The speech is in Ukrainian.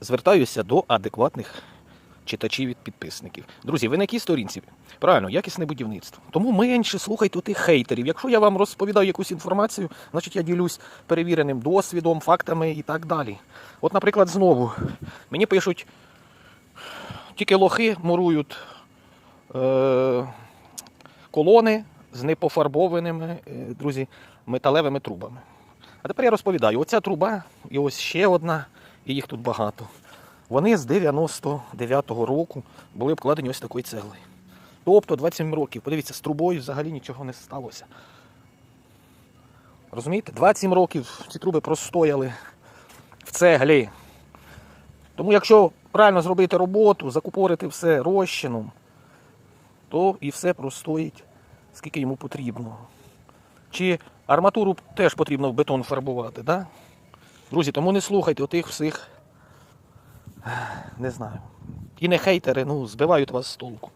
звертаюся до адекватних читачів і підписників. Друзі, ви на якій сторінці? Правильно, якісне будівництво. Тому менше слухайте тих хейтерів. Якщо я вам розповідаю якусь інформацію, значить я ділюсь перевіреним досвідом, фактами і так далі. От, наприклад, знову мені пишуть, тільки лохи мурують е- колони з непофарбованими, е, друзі, металевими трубами. А тепер я розповідаю: оця труба, і ось ще одна, і їх тут багато. Вони з 99-го року були обкладені ось такою цеглою. Тобто 27 років. Подивіться, з трубою взагалі нічого не сталося. Розумієте? 27 років ці труби простояли в цеглі. Тому якщо правильно зробити роботу, закупорити все розчином, то і все простоїть, скільки йому потрібно. Чи арматуру теж потрібно в бетон фарбувати, да? Друзі, тому не слухайте отих всіх, не знаю. І не хейтери, ну, збивають вас з толку.